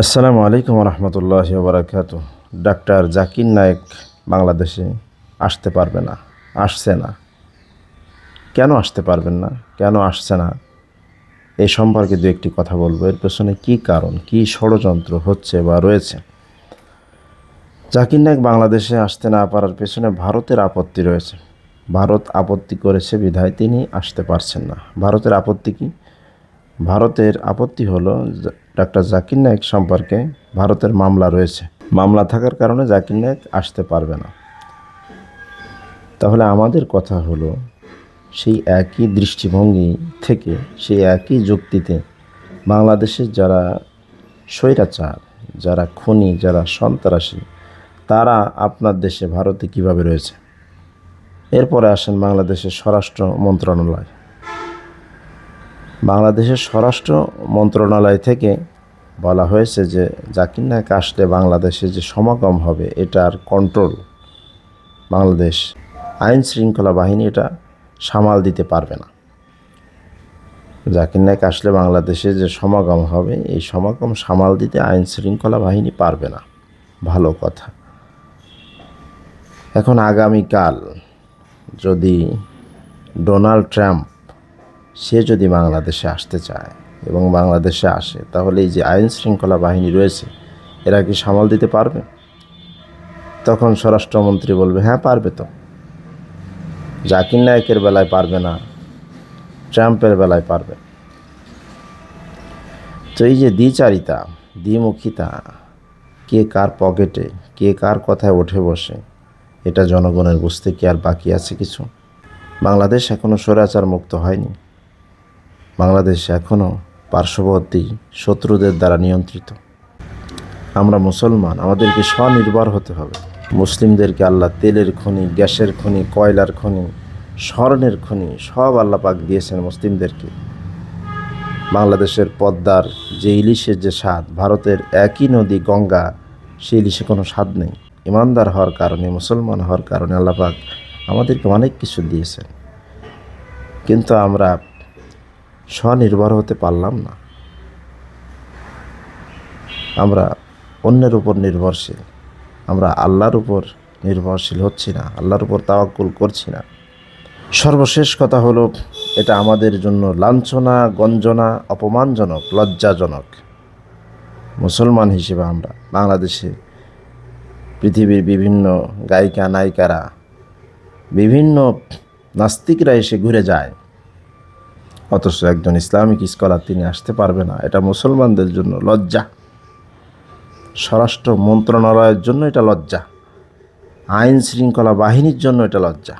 আসসালামু আলাইকুম রহমতুল্লাহ বারাকাত ডাক্তার জাকির নায়েক বাংলাদেশে আসতে পারবে না, আসছে না। কেন আসতে পারবেন না? কেন আসছে না? এই সম্পর্কে দু একটি কথা বলব। এর পেছনে কী কারণ, কী ষড়যন্ত্র হচ্ছে বা রয়েছে? জাকির নায়েক বাংলাদেশে আসতে না পারার পেছনে ভারতের আপত্তি রয়েছে। ভারত আপত্তি করেছে বিধায় তিনি আসতে পারছেন না। ভারতের আপত্তি কি? ভারতের আপত্তি হলো ডাক্তার জাকির নায়েক সম্পর্কে ভারতের মামলা রয়েছে। মামলা থাকার কারণে জাকির নায়েক আসতে পারবে না। তাহলে আমাদের কথা হলো, সেই একই দৃষ্টিভঙ্গি থেকে, সেই একই যুক্তিতে বাংলাদেশের যারা স্বৈরাচার, যারা খুনি, যারা সন্ত্রাসী, তারা আপনার দেশে, ভারতে কীভাবে রয়েছে? এরপরে আসেন বাংলাদেশের স্বরাষ্ট্র মন্ত্রণালয়। বাংলাদেশের স্বরাষ্ট্র মন্ত্রণালয় থেকে বলা হয়েছে যে জাকির নায়ক আসলে বাংলাদেশে যে সমাগম হবে এটার কন্ট্রোল বাংলাদেশ আইন শৃঙ্খলা বাহিনী এটা সামাল দিতে পারবে না। জাকির নায়ক আসলে বাংলাদেশে যে সমাগম হবে, এই সমাগম সামাল দিতে আইন শৃঙ্খলা বাহিনী পারবে না। ভালো কথা। এখন আগামীকাল যদি ডোনাল্ড ট্রাম্প সে যদি বাংলাদেশে আসতে চায় এবং বাংলাদেশে আসে, তাহলে এই যে আইন শৃঙ্খলা বাহিনী রয়েছে, এরা কি সামাল দিতে পারবে? তখন স্বরাষ্ট্রমন্ত্রী বলবে হ্যাঁ পারবে তো। জাকির নায়কের বেলায় পারবে না, ট্রাম্পের বেলায় পারবে। তো এই যে দ্বিচারিতা, দ্বিমুখিতা, কে কার পকেটে, কে কার কথায় উঠে বসে, এটা জনগণের বুঝতে কি আর বাকি আছে কিছু? বাংলাদেশ এখনও স্বৈরাচার মুক্ত হয়নি। বাংলাদেশ এখনও পার্শ্ববর্তী শত্রুদের দ্বারা নিয়ন্ত্রিত। আমরা মুসলমান, আমাদেরকে স্বনির্ভর হতে হবে। মুসলিমদেরকে আল্লাহ তেলের খনি, গ্যাসের খনি, কয়লার খনি, স্বর্ণের খনি, সব আল্লাহ পাক দিয়েছেন মুসলিমদেরকে। বাংলাদেশের পদ্মার যে ইলিশের যে স্বাদ, ভারতের একই নদী গঙ্গা সেই ইলিশে কোনো স্বাদ নেই। ইমানদার হওয়ার কারণে, মুসলমান হওয়ার কারণে আল্লাহ পাক আমাদেরকে অনেক কিছু দিয়েছেন। কিন্তু আমরা স্বনির্ভর হতে পারলাম না। আমরা অন্যের উপর নির্ভরশীল। আমরা আল্লাহর উপর নির্ভরশীল হচ্ছি না, আল্লাহর উপর তাওয়াক্কুল করছি না। সর্বশেষ কথা হলো, এটা আমাদের জন্য লাঞ্ছনা, গঞ্জনা, অপমানজনক, লজ্জাজনক। মুসলমান হিসেবে আমরা, বাংলাদেশে পৃথিবীর বিভিন্ন গায়িকা, নায়িকারা, বিভিন্ন নাস্তিকরা এসে ঘুরে যায়। অথচ একজন ইসলামিক স্কলার তিনি আসতে পারবে না। এটা মুসলমানদের জন্য লজ্জা। স্বরাষ্ট্র মন্ত্রণালয়ের জন্য এটা লজ্জা। আইন শৃঙ্খলা বাহিনীর জন্য এটা লজ্জা।